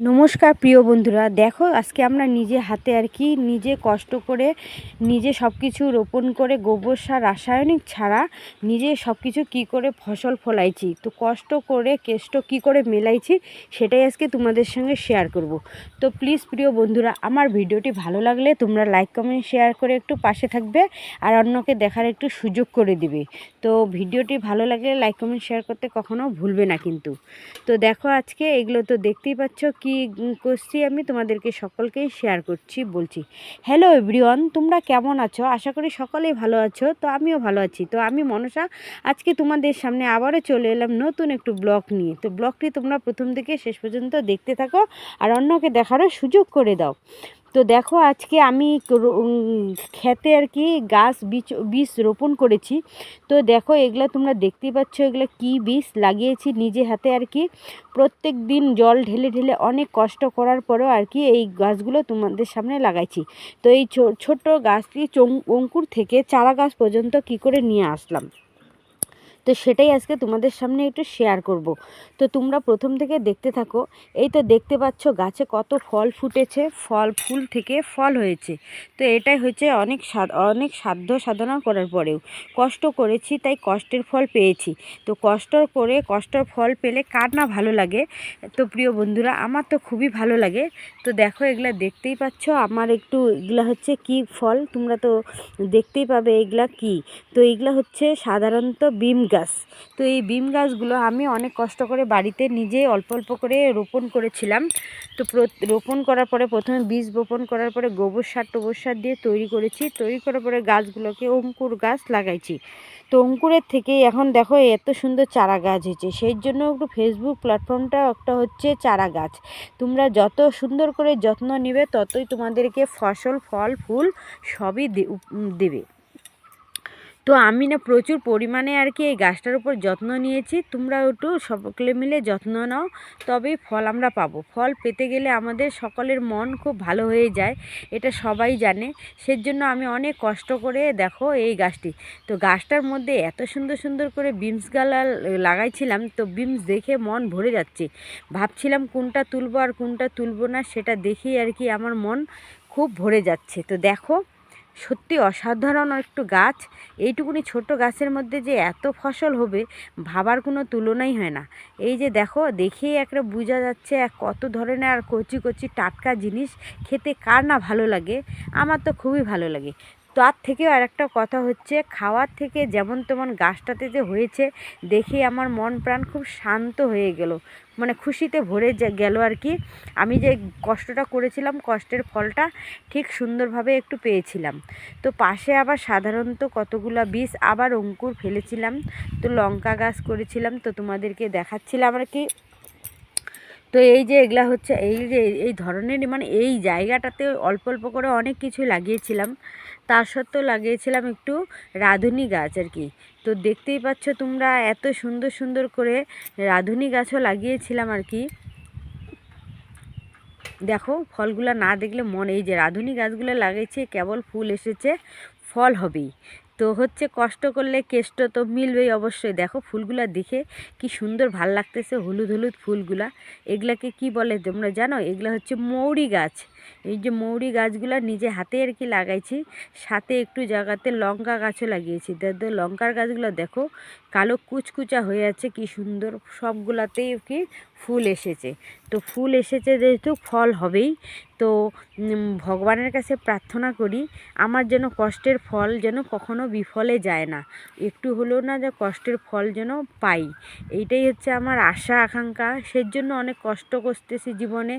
নমস্কার প্রিয় বন্ধুরা, দেখো আজকে আমরা নিজে হাতে আর কি নিজে কষ্ট করে নিজে সব কিছু রোপণ করে গোবর সার, রাসায়নিক ছাড়া নিজে সব কিছু কী করে ফসল ফলাইছি, তো কষ্ট করে কেষ্ট কি করে মেলাইছি সেটাই আজকে তোমাদের সঙ্গে শেয়ার করব। তো প্লিজ প্রিয় বন্ধুরা, আমার ভিডিওটি ভালো লাগলে তোমরা লাইক কমেন্ট শেয়ার করে একটু পাশে থাকবে আর অন্যকে দেখার একটু সুযোগ করে দিবে। তো ভিডিওটি ভালো লাগলে লাইক কমেন্ট শেয়ার করতে কখনো ভুলবে না কিন্তু। তো দেখো আজকে এগুলো তো দেখতেই পাচ্ছ কি করছি আমি? তোমাদেরকে সকলকেই শেয়ার করছি, বলছি। হ্যালো এভরিওয়ান তোমরা কেমন আছো? আশা করি সকলেই ভালো আছো, তো আমিও ভালো আছি। তো আমি মনসা, আজকে তোমাদের সামনে আবারও চলে এলাম নতুন একটু ব্লগ নিয়ে। তো ব্লগটি তোমরা প্রথম থেকে শেষ পর্যন্ত দেখতে থাকো, আর অন্যকে দেখারও সুযোগ করে দাও। তো দেখো আজকে আমি খেতে আর কি গাছ বীজ বীজ রোপণ করেছি। তো দেখো এগুলো তোমরা দেখতেই পাচ্ছ, এগুলো কি বীজ লাগিয়েছি নিজে হাতে আর কি। প্রত্যেক দিন জল ঢেলে ঢেলে অনেক কষ্ট করার পরেও আর কি এই গাছগুলো তোমাদের সামনে লাগাইছি। তো এই ছোট গাছটি অঙ্কুর থেকে চারা গাছ পর্যন্ত কি করে নিয়ে আসলাম? তো সেটাই আজকে তোমাদের সামনে একটু শেয়ার করব। তো তোমরা প্রথম থেকে দেখতে থাকো, এই তো দেখতে পাচ্ছ গাছে কত ফল ফুটেছে, ফল, ফুল থেকে ফল হয়েছে। তো এটাই হচ্ছে অনেক অনেক সাধ্য সাধনা করার পরেও। কষ্ট করেছি, তাই কষ্টের ফল পেয়েছি। তো কষ্ট করে কষ্টের ফল পেলে কার না ভালো লাগে? তো প্রিয় বন্ধুরা, আমার তো খুবই ভালো লাগে। তো দেখো এগুলা দেখতেই পাচ্ছ, আমার একটু এগুলা হচ্ছে কি ফল? তোমরা তো দেখতেই পাবে এগুলা কি? তো এইগুলা হচ্ছে সাধারণত বিম গাছ। তো এই বিম গাছগুলো আমি অনেক কষ্ট করে বাড়িতে নিজে অল্প অল্প করে রোপণ করেছিলাম। তো রোপণ করার পরে প্রথমে বীজ রোপণ করার পরে গোবর সার টোবর সার দিয়ে তৈরি করেছি। তৈরি করার পরে গাছগুলোকে অঙ্কুর গাছ লাগাইছি। তো অঙ্কুরের থেকে এখন দেখো এত সুন্দর চারা গাছ হয়েছে। সেই জন্য একটু ফেসবুক প্ল্যাটফর্মটা একটা হচ্ছে চারা গাছ। তোমরা যত সুন্দর করে যত্ন নেবে ততই তোমাদেরকে ফসল, ফল, ফুল সবই দেবে। তো আমি না প্রচুর পরিমাণে আর কি এই গাছটার উপর যত্ন নিয়েছি। তোমরা একটু সকলে মিলে যত্ন নাও। তবেই ফল আমরা পাবো। ফল পেতে গেলে আমাদের সকলের মন খুব ভালো হয়ে যায়, এটা সবাই জানে। সেজন্য আমি অনেক কষ্ট করে দেখো এই গাছটি। তো গাছটার মধ্যে এত সুন্দর সুন্দর করে বিমস গালা লাগাইছিলাম, তো বিমস দেখে মন ভরে যাচ্ছে। ভাবছিলাম কোনটা তুলবো আর কোনটা তুলবো না, সেটা দেখেই আর কি আমার মন খুব ভরে যাচ্ছে। তো দেখো সত্যি অসাধারণ একটু গাছ। এইটুকুনি ছোট গাছের মধ্যে যে এত ফসল হবে, ভাবার কোনো তুলনাই হয় না। এই যে দেখো, দেখেই একটা বোঝা যাচ্ছে এক কত ধরনের আর কচি কচি টাটকা জিনিস। খেতে কার না ভালো লাগে? আমার তো খুবই ভালো লাগে। তার থেকেও আর একটা কথা হচ্ছে, খাওয়ার থেকে যেমন তেমন গাছটাতে যে হয়েছে দেখে আমার মন প্রাণ খুব শান্ত হয়ে গেল। মানে খুশিতে ভরে গেল আর কি। আমি যে কষ্টটা করেছিলাম, কষ্টের ফলটা ঠিক সুন্দরভাবে একটু পেয়েছিলাম। তো পাশে আবার সাধারণত কতগুলো বীজ আবার অঙ্কুর ফেলেছিলাম। তো লঙ্কা গাছ করেছিলাম, তো তোমাদেরকে দেখাচ্ছিলাম আর কি। তো এই যে এগুলা হচ্ছে, এই যে এই ধরনের মানে এই জায়গাটাতে অল্প অল্প করে অনেক কিছু লাগিয়েছিলাম। তার সত্ত্বেও লাগিয়েছিলাম একটু রাঁধুনি গাছ আর কি। তো দেখতেই পাচ্ছ তোমরা এত সুন্দর সুন্দর করে রাঁধুনি গাছও লাগিয়েছিলাম আর কি। দেখো, ফলগুলো না দেখলে মনে, এই যে রাঁধুনি গাছগুলো লাগিয়েছে, কেবল ফুল এসেছে, ফল হবেই। তো হচ্ছে কষ্ট করলে কেষ্ট তো মিলবেই অবশ্যই। দেখো ফুলগুলা দেখে কি সুন্দর ভালো লাগতেছে, হলুদ হলুদ ফুলগুলা। এগুলাকে কি বলে তোমরা জানো? এগুলা হচ্ছে মৌরি গাছ। এই যে মৌরি গাছগুলো নিজে হাতে আর কি লাগাইছি, সাথে একটু জায়গাতে লঙ্কা গাছও লাগিয়েছি। লঙ্কার গাছগুলো দেখো, কালো কুচকুচা হয়ে আছে, কি সুন্দর সবগুলাতেই কি ফুল এসেছে। তো ফুল এসেছে যেহেতু ফল হবেই, তো ভগবানের কাছে প্রার্থনা করি, আমার যেন কষ্টের ফল যেন কখনো বিফলে যায় না। একটু হলেও না যে কষ্টের ফল যেন পাই। এইটাই হচ্ছে আমার আশা, আকাঙ্ক্ষা। সের জন্য অনেক কষ্ট করতেছি জীবনে।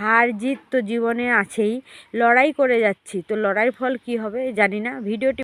হার জিত তো জীবনে আছেই লড়াই করে যাচ্ছি। তো লড়াইয়ের ফল কি হবে জানি না। ভিডিওটি